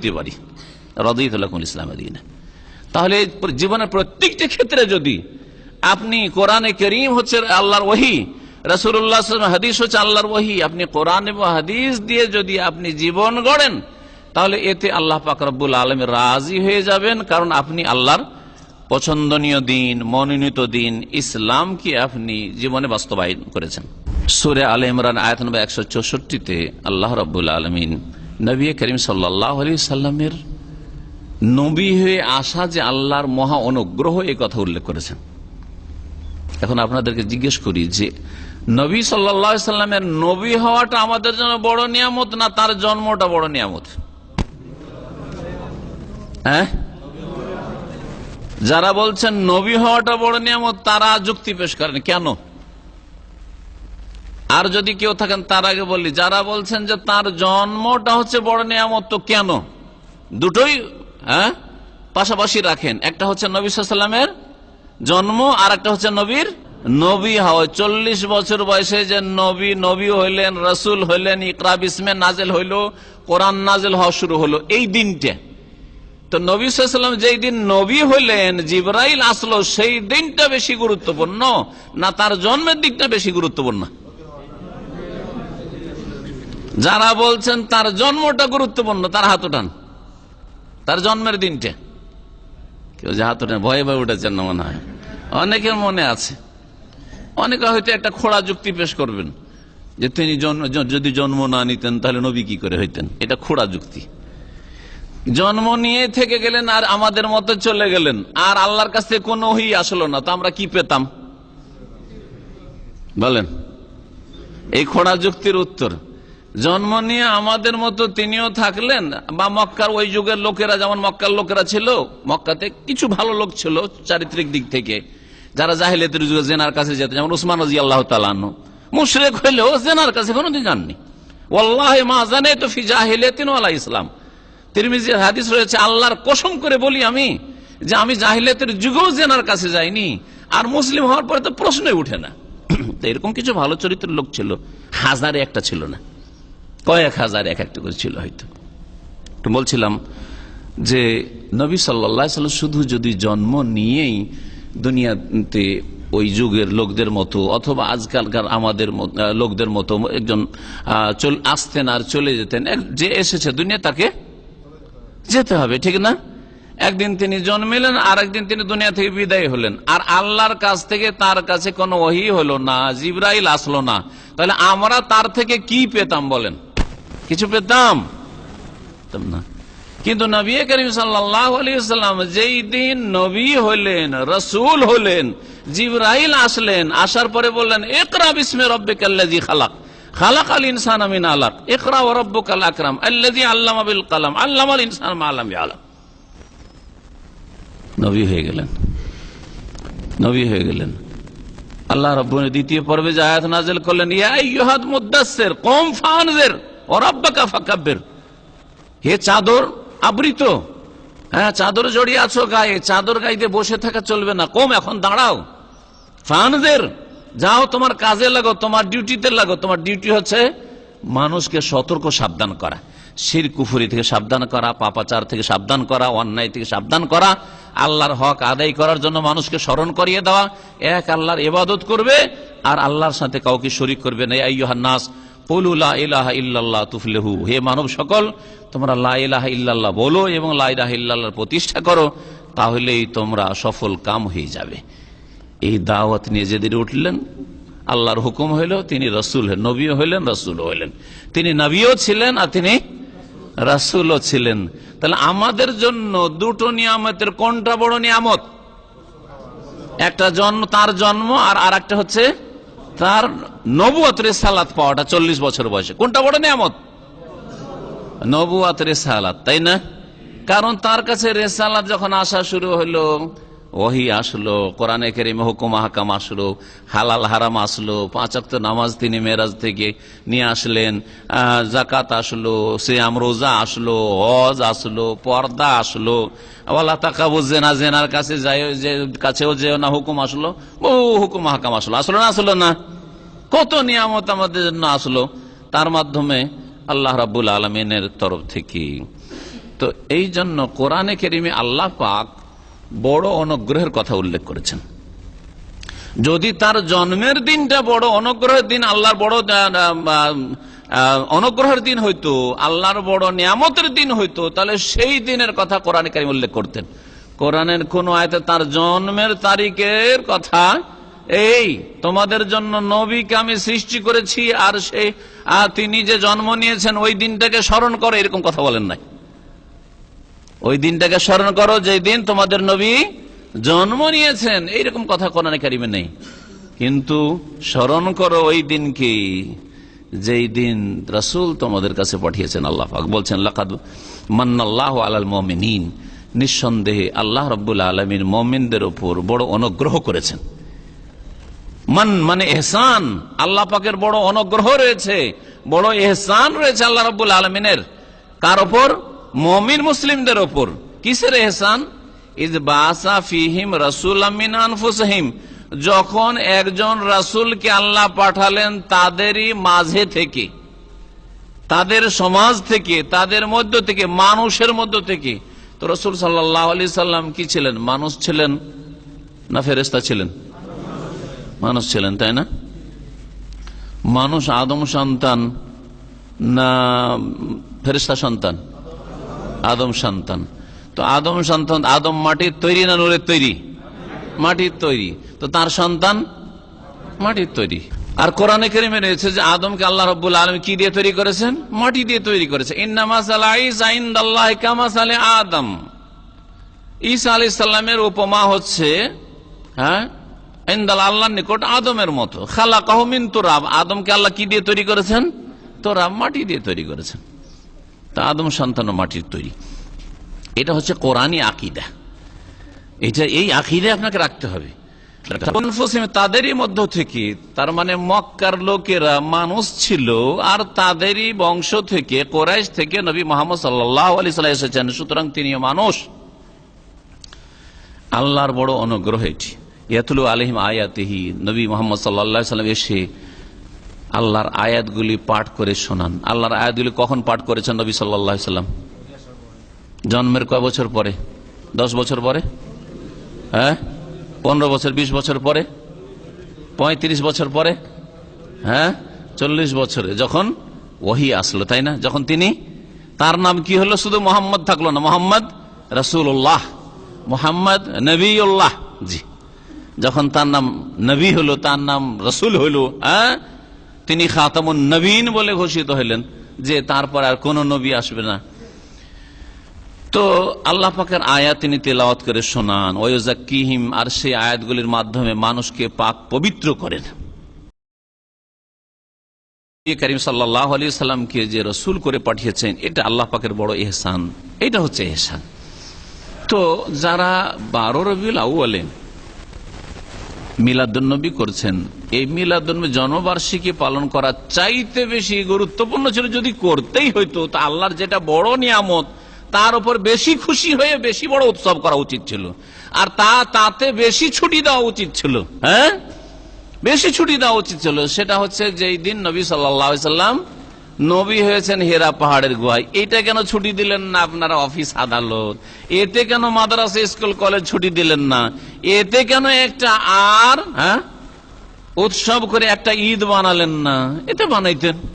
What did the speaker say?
দিতে পারি ইসলাম তাহলে জীবনের প্রত্যেকটি ক্ষেত্রে যদি আপনি কোরআনে করিম হচ্ছে আল্লাহর ওহি রাজি হয়ে যাবেন, কারণ আপনি আল্লাহর পছন্দনীয় দিন, মনোনীত দিন ইসলামকে আপনি জীবনে বাস্তবায়ন করেছেন। সুরে আল ইমরান আয়াত একশো চৌষট্টিতে আল্লাহ রব্বুল আলমিন নবী করিম সাল্লাহ সাল্লামের নবী হয়ে আসা যে আল্লাহর মহা অনুগ্রহ এই কথা উল্লেখ করেছেন। এখন আপনাদেরকে জিজ্ঞেস করি যে, নবী সাল্লা সাল্লামের নবী হওয়াটা আমাদের জন্য বড় নিয়ামত না তার জন্মটা বড় নিয়ামত? হ্যাঁ? যারা বলছেন নবী হওয়াটা বড় নিয়ামত, তারা যুক্তি পেশ করেন। কেন? আর যদি কেউ থাকেন, তার আগে বলি, যারা বলছেন যে তার জন্মটা হচ্ছে বড় নিয়ামত, তো কেন? দুটোই হ্যাঁ? পাশাপাশি রাখেন। একটা হচ্ছে নবী সাল্লামের জন্ম, আর একটা হচ্ছে নবীর নবী হওয়া। চল্লিশ বছর বয়সে যে নবী নবী হইলেন, রসুল হইলেন, ইকরা বিসমে নাজেল হইল, কোরআন নাজেল হওয়া শুরু হলো এই দিনটা। তো নবী সাল্লাম যেই দিন নবী হইলেন, জিব্রাইল আসলো, সেই দিনটা বেশি গুরুত্বপূর্ণ, না তার জন্মের দিকটা বেশি গুরুত্বপূর্ণ? যারা বলছেন তার জন্মটা গুরুত্বপূর্ণ, তার হাত উঠান। তার জন্মের দিনটা। কেউ যে হাত উঠান ভয়ে ভয়ে উঠেছেন না মনে হয়। অনেকের মনে আছে। অনেকে হয়তো একটা খোড়া যুক্তি পেশ করবেন, যে তিনি যদি জন্ম না নিতেন, তাহলে নবী কি করে হইতেন? এটা খোড়া যুক্তি। জন্ম নিয়ে থেকে গেলেন আর আমাদের মতো চলে গেলেন। আর আল্লাহর কাছ কোনো ওহি আসলো না, তো আমরা কি পেতাম? বলেন। এই খোড়া যুক্তির উত্তর। জন্ম নিয়ে আমাদের মতো তিনিও থাকলেন, বা মক্কার ওই যুগের লোকেরা, যেমন মক্কার লোকেরা ছিল, মক্কাতে কিছু ভালো লোক ছিল চারিত্রিক দিক থেকে, যারা জাহিলিয়াতের যুগে জেনার কাছে যেত, যেমন উসমান রাজি আল্লাহ তালানো মুশরেক হইলেও জেনার কাছে কোনোদিন যাননি। ওল্লাহ মা জানে তো ফি জাহিলিয়াতিন আল্লাহ ইসলাম। তিরমিজির হাদিস রয়েছে, আল্লাহর কসম করে বলি আমি যে আমি জাহিলিয়াতের যুগেও জেনার কাছে যাইনি, আর মুসলিম হওয়ার পরে তো প্রশ্নই উঠে না। এরকম কিছু ভালো চরিত্রের লোক ছিল, হাজারে একটা ছিল না। কয়েক হাজার এক একটা করে ছিল হয়তো। বলছিলাম যে নবী সাল্লা সাল্লাম শুধু যদি জন্ম নিয়েই দুনিয়াতে ওই যুগের লোকদের মতো অথবা আজকালকার আমাদের লোকদের মতো একজন আসতেন আর চলে যেতেন যে এসেছে দুনিয়া তাকে যেতে হবে, ঠিক না? একদিন তিনি জন্মিলেন আর একদিন তিনি দুনিয়া থেকে বিদায় হলেন। আর আল্লাহর কাছ থেকে তার কাছে কোনো ওহি হলো না, জিব্রাইল আসলো না। তাহলে আমরা তার থেকে কি পেতাম বলেন? কিছু পেতাম না। কিন্তু নবী করিম সাল্লাম যেই দিন নবী হলেন রসুল হলেন জিব্রাইল আসলেন, আসার পরে বললেন একরা বিসমে রব্বে কাল্লাজি খালাক খালাক আল ইনসান আমিন আলাক একরা ও রব্বুক আল আকরাম আল্লাজি আল্লাম আবিল কালাম আল্লাম আল ইনসান আলাম আলাম নবী হয়ে গেলেন। নবী হয়ে গেলেন। আল্লাহ রব্বনের দ্বিতীয় পর্বে যে নাজেল করলেন ইয়াহাদ মুদাসের কম ফানজের। ওরাব্বাকা ফাকাব্বের। হে চাদর, আবৃত। হ্যাঁ চাদর জড়িয়ে আছো গায়ে, চাদর গাইতে বসে থাকা চলবে না। কম এখন, দাঁড়াও। ফানজের, যাও তোমার কাজে লাগো, তোমার ডিউটিতে লাগো। তোমার ডিউটি হচ্ছে মানুষকে সতর্ক সাবধান করা। শির কুফুরি থেকে সাবধান করা, পাপাচার থেকে সাবধান করা, অন্যায় থেকে সাবধান করা, আল্লাহর হক আদায় করার জন্য মানুষকে স্মরণ করিয়ে দেওয়া। এক আল্লাহর ইবাদত করবে, আর আল্লাহর সাথে কাউকে শরিক করবে না। এই নাস ইল্লাল্লাহ তুফলেহু। হে মানব সকল, তোমরা ইল্লাল্লাহ বলো এবং প্রতিষ্ঠা করো, তাহলেই তোমরা সফল কাম হয়ে যাবে। এই দাওয়াত নিয়ে যেদিন উঠলেন, আল্লাহর হুকুম হইল, তিনি রসুল, নবীও হইলেন রসুল হইলেন। তিনি নবীও ছিলেন আর তিনি রাসুলও ছিলেন। তাহলে আমাদের জন্য দুটো নিয়ামতের কোনটা বড় নিয়ামত? একটা জন্ম তার জন্ম আর আর হচ্ছে তার নবুয়াত রেসালাত পাওয়াটা চল্লিশ বছর বয়সে। কোনটা বড় নিয়ামত? নবুয়াতের রেসালাত, তাই না? কারণ তার কাছে রেসালাত যখন আসা শুরু হলো ওহি আসলো, কোরআনে কেরিমে হুকুম হাকাম আসলো, হালাল হারাম আসলো পাঁচাক্ত নামাজ তিনি মেরাজ থেকে নিয়ে আসলেন জাকাত আসলো, সিয়াম, রোজা আসলো, হজ আসলো, পর্দা আসলো। আল্লাহ তাকাবু জেনা, জেনার কাছে যাই যে কাছেও যে না, হুকুম আসলো, বহু হুকুম হাকাম আসলো। আসলো না আসলো না? কত নিয়ামত আমাদের জন্য আসলো। তার মাধ্যমে আল্লাহ রাবুল আলমিনের তরফ থেকে। তো এই জন্য কোরআনে কেরিমে আল্লাহ পাক বড় অনুগ্রহের কথা উল্লেখ করেছেন। যদি তার জন্মের দিনটা বড়, অনুগ্রহের দিন, আল্লাহর বড় অনুগ্রহের দিন হইতো, আল্লাহর বড় নিয়ামতের দিন হইতো, তাহলে সেই দিনের কথা কোরআনে কারিম উল্লেখ করতেন। কোরআনের কোন আয়তে তার জন্মের তারিখের কথা, এই, তোমাদের জন্য নবীকে আমি সৃষ্টি করেছি, আর সে তিনি যে জন্ম নিয়েছেন, ওই দিনটাকে স্মরণ করে, এরকম কথা বলেন নাই। ওই দিনটাকে স্মরণ করো যে দিন তোমাদের নবী জন্ম নিয়েছেন। এইরকম কথা কোরআনে কারিমে নেই। কিন্তু স্মরণ করো ওই দিনকে, যেই দিন রাসূল তোমাদের কাছে পাঠিয়েছেন, আল্লাহ বলছেন, লাকাদ মান্নাল্লাহ আলাল মুমিনিন। নিঃসন্দেহে আল্লাহ রব্বুল আলমীর মমিনদের উপর বড় অনুগ্রহ করেছেন। মান মানে এহসান, আল্লাহ পাকের বড় অনুগ্রহ রয়েছে, বড় এহসান রয়েছে আল্লাহ রব্বুল আলমিনের। কার ওপর মমিন মুসলিমদের ওপর। কিসের এহসান? ইজ বাসা ফিহিম রাসুল আমিন আনফুসহিম। যখন একজন রাসুলকে আল্লাহ পাঠালেন তাদেরই মাঝে থেকে, তাদের সমাজ থেকে, তাদের মধ্য থেকে, মানুষের মধ্য থেকে, তো রসুল সাল্লাহ সাল্লাম কি ছিলেন? মানুষ ছিলেন না ফেরেস্তা ছিলেন? মানুষ ছিলেন, তাই না? মানুষ আদম সন্তান না ফেরিস্তা সন্তান? আদম সন্তান। তো আদম সন্তান, আদম মাটির তৈরি না নূরের তৈরি? মাটির তৈরি। তো তার সন্তান মাটির তৈরি। আর কোরআনে কেরিমে রয়েছে যে আদমকে আল্লাহ রব্বুল আলম কি দিয়ে তৈরি করেছেন? মাটি দিয়ে তৈরি করেছে। আদম। ঈসা আলি সাল্লামের উপমা হচ্ছে হ্যাঁ ইন্দাল আল্লাহর নিকট আদমের মতো। খালা কাহমিন তোরাব। আদমকে আল্লাহ কি দিয়ে তৈরি করেছেন? তোরাব মাটি দিয়ে তৈরি করেছেন। তা আদম সন্তান মাটির তৈরি। এটা হচ্ছে কোরআনই আকিদা। এটা এই আকিদা আপনাকে রাখতে হবে। তাদেরই মধ্য থেকে, তার মানে মক্কার লোকেরা মানুষ ছিল, আর তাদেরই বংশ থেকে, কোরাইশ থেকে নবী মোহাম্মদ সাল্লাহ আলি সাল্লাহ এসেছেন, সুতরাং তিনিও মানুষ। আল্লাহর বড় অনুগ্রহ এটি। ইয়াতুল আলহিম আয়াতিহি, নবী মোহাম্মদ সাল্লা সাল্লাম এসে আল্লাহর আয়াতগুলি পাঠ করে শোনান। আল্লাহর আয়াতগুলি কখন পাঠ করেছেন নবী সাল্লাম? জন্মের কয় বছর পরে? দশ বছর পরে? হ্যাঁ? পনেরো বছর, বিশ বছর পরে? পঁয়ত্রিশ বছর পরে? হ্যাঁ? চল্লিশ বছরে যখন ওহি আসলো, তাই না? যখন তিনি, তার নাম কি হলো? শুধু মোহাম্মদ থাকল না, মোহাম্মদ রসুল্লাহ মোহাম্মদ নবীল্লাহ জি। যখন তার নাম নবী হলো, তার নাম রসুল হইল হ্যাঁ? তিনি খাতামুন নবীন বলে ঘোষিত হইলেন যে তারপর আর কোন নবী আসবে না। তো আল্লাহ পাকের আয়াত তিনি তেলাওয়াত করে শোনান ওয়জাকিহিম আর সেই আয়াতগুলির মাধ্যমে মানুষকে পাক পবিত্র করেন। করিম সাল্লাহ আলী সাল্লামকে যে রসুল করে পাঠিয়েছেন, এটা আল্লাহ পাকের বড় এহসান। এটা হচ্ছে এহসান। তো যারা বারো রবিউল আউ্বালে মিলাদুন্নবী করছেন। এই মিলাদুন্নবী জন্মবার্ষিকী পালন করা চাইতে বেশি গুরুত্বপূর্ণ ছিল। যদি করতেই হইতো, তা আল্লাহর যেটা বড় নিয়ামত, তার উপর বেশি খুশি হয়ে বেশি বড় উৎসব করা উচিত ছিল। আর তা, তাতে বেশি ছুটি দেওয়া উচিত ছিল। হ্যাঁ? বেশি ছুটি দেওয়া উচিত ছিল। সেটা হচ্ছে যেই দিন নবী সাল্লাম নবী হয়েছেন হেরা পাহাড়ের গুহায়। এটা কেন ছুটি দিলেন না আপনারা অফিস আদালত? এতে কেন মাদ্রাসা, স্কুল, কলেজ ছুটি দিলেন না? এতে কেন একটা আর হ্যাঁ উৎসব করে একটা ঈদ বানালেন না? এতে বানাইতেন।